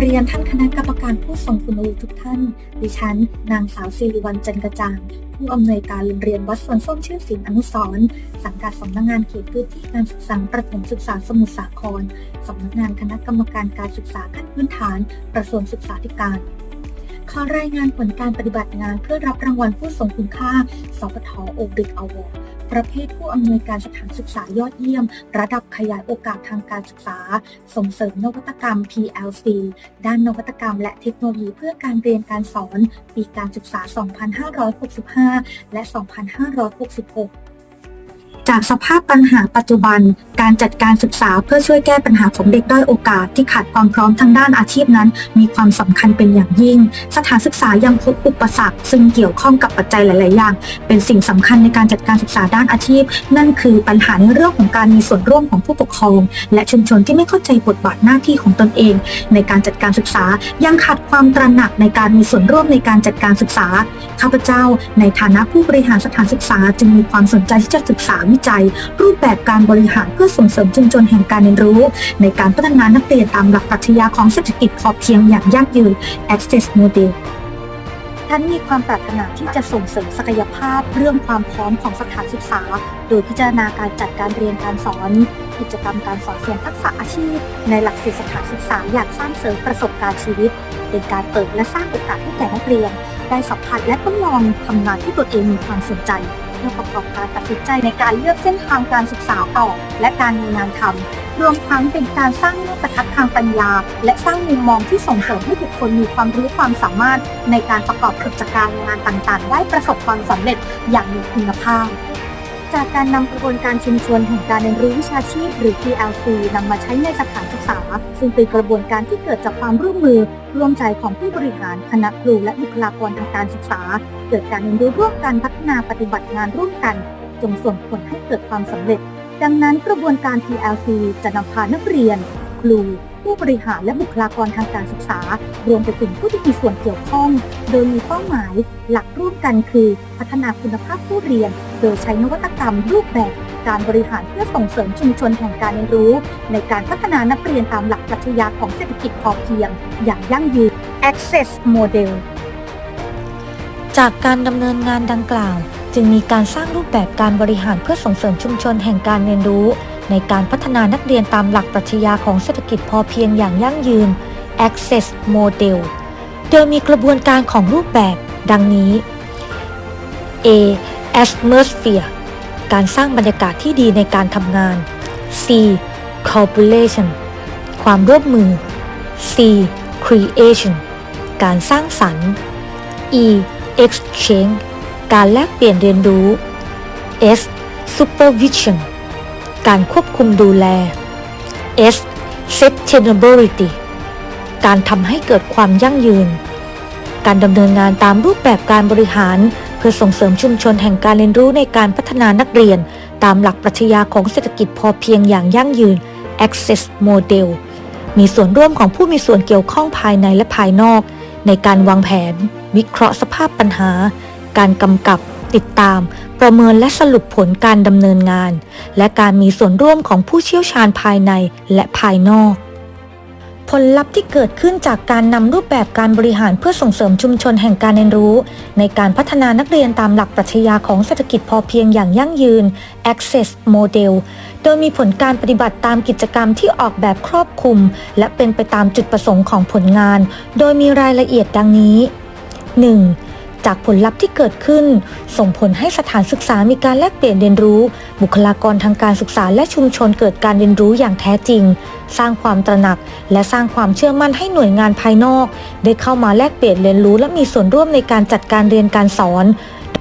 เรียนท่านคณะกรรมการผู้ทรงคุณวุฒิทุกท่าน ดิฉัน นางสาวสิริวัลจันกระจ่างผู้อำนวยการโรงเรียนวัดสวนส้มชื่อสิงอนุสรณ์สังกัดสำนักงงานเขตพื้นที่การศึกษาประถมศึกษาสมุทรสาครสำนักงานคณะกรรมการการศึกษาขั้นพื้นฐานกระทรวงศึกษาธิการขอรายงานผลการปฏิบัติงานเพื่อรับรางวัลผู้ทรงคุณค่าสปทโอบริกอวอร์ ประเภทผู้อำนวยการสถานศึกษายอดเยี่ยม ระดับขยายโอกาสทางการศึกษา ส่งเสริมนวัตกรรม PLC ด้านนวัตกรรมและเทคโนโลยีเพื่อการเรียนการสอน ปีการศึกษา 2565 และ 2566จากสภาพปัญหาปัจจุบัน การจัดการศึกษาเพื่อช่วยแก้ปัญหาของเด็กด้อยโอกาสที่ขาดความพร้อมทางด้านอาชีพนั้น มีความสำคัญเป็นอย่างยิ่ง สถานศึกษายังพบอุปสรรค ซึ่งเกี่ยวข้องกับปัจจัยหลาย ๆ อย่าง เป็นสิ่งสำคัญในการจัดการศึกษาด้านอาชีพ นั่นคือปัญหาในเรื่องของการมีส่วนร่วมของผู้ปกครอง และชุมชนที่ไม่เข้าใจบทบาทหน้าที่ของตนเอง ในการจัดการศึกษายังขาดความตระหนักในการมีส่วนร่วมในการจัดการศึกษาข้าพเจ้า ในฐานะผู้บริหารสถานศึกษา จึงมีความสนใจที่จะศึกษาวิจัย รูปแบบการบริหารเพื่อื่อส่งเสริมชุมชนแห่งการเรียนรู้ ในการพัฒนานักเรียนตามหลักปรัชญาของเศรษฐกิจพอเพียงอย่างยั่งยืน Access Model ท่านมีความปรารถนาที่จะส่งเสริมศักยภาพเรื่องความพร้อมของสถานศึกษา โดยพิจารณาการจัดการเรียนการสอน กิจกรรมการสอนเสริมทักษะอาชีพ ในหลักสูตรสถานศึกษาอย่างสร้างเสริมประสบการณ์ชีวิต เป็นการเปิดและสร้างโอกาสให้แก่นักเรียน ได้สัมผัสและทดลองทำงานที่ตนเองมีความสนใจ เพื่อประกอบการตัดสินใจในการเลือกเส้นทางการศึกษาต่อ และการมีงานทำรวมทั้งเป็นการสร้างมาตรทัศน์ทางปัญญา และสร้างมุมมองที่ส่งเสริมให้บุคคลมีความรู้ความสามารถ ในการประกอบกิจการงานต่างๆ ได้ประสบความสำเร็จอย่างมีคุณภาพ จากการนำกระบวนการชุมชนแห่งการเรียนรู้วิชาชีพหรือ PLC นำมาใช้ในสถานศึกษา ซึ่งเป็นกระบวนการที่เกิดจากความร่วมมือ ร่วมใจของผู้บริหารคณะครูและบุคลากรทางการศึกษา เกิดการเรียนรู้ร่วมกันพัฒนาปฏิบัติงานร่วมกัน จงส่งผลให้เกิดความสำเร็จ ดังนั้นกระบวนการ PLC จะนำพานักเรียน ครู ผู้บริหารและบุคลากรทางการศึกษา รวมไปถึงผู้ที่มีส่วนเกี่ยวข้อง โดยมีเป้าหมายหลักร่วมกันคือ พัฒนาคุณภาพผู้เรียน โดยใช้นวัตกรรมรูปแบบการบริหารเพื่อส่งเสริมชุมชนแห่งการเรียนรู้ ในการพัฒนานักเรียนตามหลักปรัชญาของเศรษฐกิจพอเพียง อย่างยั่งยืน Access Model จากการดำเนินงานดังกล่าว จึงมีการสร้างรูปแบบการบริหารเพื่อส่งเสริมชุมชนแห่งการเรียนรู้ ในการพัฒนานักเรียนตามหลักปรัชญาของเศรษฐกิจพอเพียงอย่างยั่งยืน Access Model โดยมีกระบวนการของรูปแบบดังนี้ A. Atmosphere การสร้างบรรยากาศที่ดีในการทำงาน C. Cooperation ความร่วมมือ C. Creation การสร้างสรรค์ E. Exchange การแลกเปลี่ยนเรียนรู้ S. Supervision การควบคุมดูแล S. Sustainability การทำให้เกิดความยั่งยืน การดำเนินงานตามรูปแบบการบริหาร เพื่อส่งเสริมชุมชนแห่งการเรียนรู้ในการพัฒนานักเรียน ตามหลักปรัชญาของเศรษฐกิจพอเพียงอย่างยั่งยืน Access Model มีส่วนร่วมของผู้มีส่วนเกี่ยวข้องภายในและภายนอก ในการวางแผน วิเคราะห์สภาพปัญหา การกำกับ ติดตาม ประเมินและสรุปผลการดำเนินงาน และการมีส่วนร่วมของผู้เชี่ยวชาญภายในและภายนอกผลลัพธ์ที่เกิดขึ้นจากการนำรูปแบบการบริหารเพื่อส่งเสริมชุมชนแห่งการเรียนรู้ ในการพัฒนานักเรียนตามหลักปรัชญาของเศรษฐกิจพอเพียงอย่างยั่งยืน Access Model โดยมีผลการปฏิบัติตามกิจกรรมที่ออกแบบครอบคลุม และเป็นไปตามจุดประสงค์ของผลงาน โดยมีรายละเอียดดังนี้ 1. จากผลลัพธ์ที่เกิดขึ้น ส่งผลให้สถานศึกษามีการแลกเปลี่ยนเรียนรู้ บุคลากรทางการศึกษาและชุมชนเกิดการเรียนรู้อย่างแท้จริง สร้างความตระหนัก และสร้างความเชื่อมั่นให้หน่วยงานภายนอก ได้เข้ามาแลกเปลี่ยนเรียนรู้ และมีส่วนร่วมในการจัดการเรียนการสอน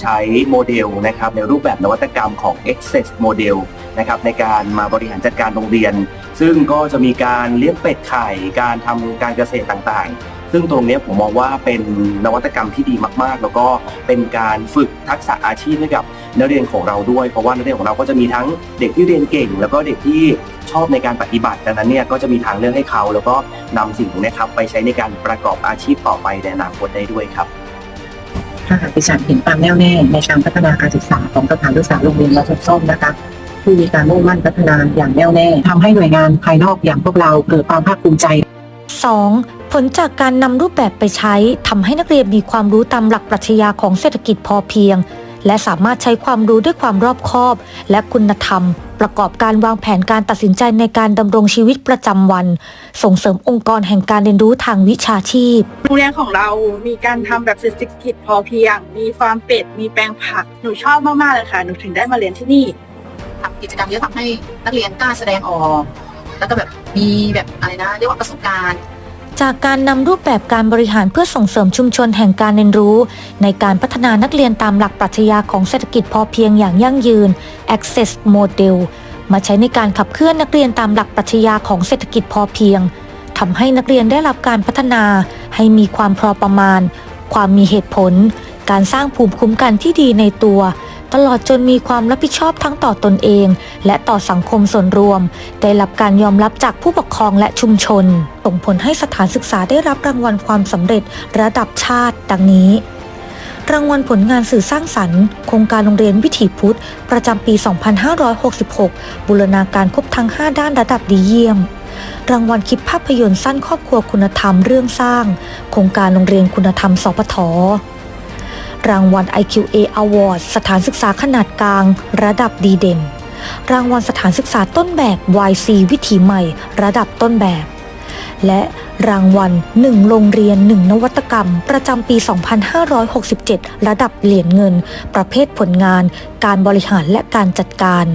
ใช้โมเดลนะครับในรูปแบบนวัตกรรมของ Access Model นะครับในการมาบริหารจัดการโรงเรียน ซึ่งก็จะมีการเลี้ยงเป็ดไข่ การทำการเกษตรต่างๆ ซึ่งตรงนี้ผมมองว่าเป็นนวัตกรรมที่ดีมาก ๆ แล้วก็เป็นการฝึกทักษะอาชีพให้กับนักเรียนของเราด้วย เพราะว่านักเรียนของเราก็จะมีทั้งเด็กที่เรียนเก่ง แล้วก็เด็กที่ชอบในการปฏิบัติดังนั้นเนี่ยก็จะมีทางเลือกให้เขา แล้วก็นำสิ่งนี้ครับไปใช้ในการประกอบอาชีพต่อไปในอนาคตได้ด้วยครับถ้าหากดิฉันเห็นความแน่วแน่ในการพัฒนาการศึกษาของสถานศึกษาโรงเรียนวัดส้มนะคะที่มีการมุ่งมั่นพัฒนาอย่างแน่วแน่ทำให้หน่วยงานภายนอกอย่างพวกเราเกิดความภาคภูมิใจ 2. ผลจากการนำรูปแบบไปใช้ทำให้นักเรียนมีความรู้ตามหลักปรัชญาของเศรษฐกิจพอเพียง และสามารถใช้ความรู้ด้วยความรอบคอบ และคุณธรรม ประกอบการวางแผนการตัดสินใจในการดำรงชีวิตประจำวัน ส่งเสริมองค์กรแห่งการเรียนรู้ทางวิชาชีพ โรงเรียนของเรามีการทำแบบเศรษฐกิจพอเพียง มีฟาร์มเป็ด มีแปลงผัก หนูชอบมากๆเลยค่ะ หนูถึงได้มาเรียนที่นี่ทำกิจกรรมเยอะทำให้นักเรียนกล้าแสดงออก แล้วก็แบบมีแบบอะไรนะเรียกว่าประสบการณ์ จากการนำรูปแบบการบริหารเพื่อส่งเสริมชุมชนแห่งการเรียนรู้ ในการพัฒนานักเรียนตามหลักปรัชญาของเศรษฐกิจพอเพียงอย่างยั่งยืน Access Model มาใช้ในการขับเคลื่อนนักเรียนตามหลักปรัชญาของเศรษฐกิจพอเพียงทำให้นักเรียนได้รับการพัฒนา ให้มีความพอประมาณ ความมีเหตุผล การสร้างภูมิคุ้มกันที่ดีในตัว ตลอดจนมีความรับผิดชอบทั้งต่อตนเอง และต่อสังคมส่วนรวม ได้รับการยอมรับจากผู้ปกครองและชุมชน ส่งผลให้สถานศึกษาได้รับรางวัลความสำเร็จระดับชาติ ดังนี้ รางวัลผลงานสื่อสร้างสรรค์ โครงการโรงเรียนวิถีพุทธ ประจำปี 2566 บูรณาการครบทั้ง 5 ด้านระดับดีเยี่ยมรางวัลคลิปภาพยนตร์สั้นครอบครัวคุณธรรมเรื่องสร้าง โครงการโรงเรียนคุณธรรมสปท รางวัล IQA Award สถานศึกษาขนาดกลาง ระดับดีเด่น รางวัลสถานศึกษาต้นแบบ YC วิถีใหม่ ระดับต้นแบบ และรางวัล 1 โรงเรียน 1 นวัตกรรม ประจำปี 2567 ระดับเหรียญเงิน ประเภทผลงาน การบริหารและการจัดการ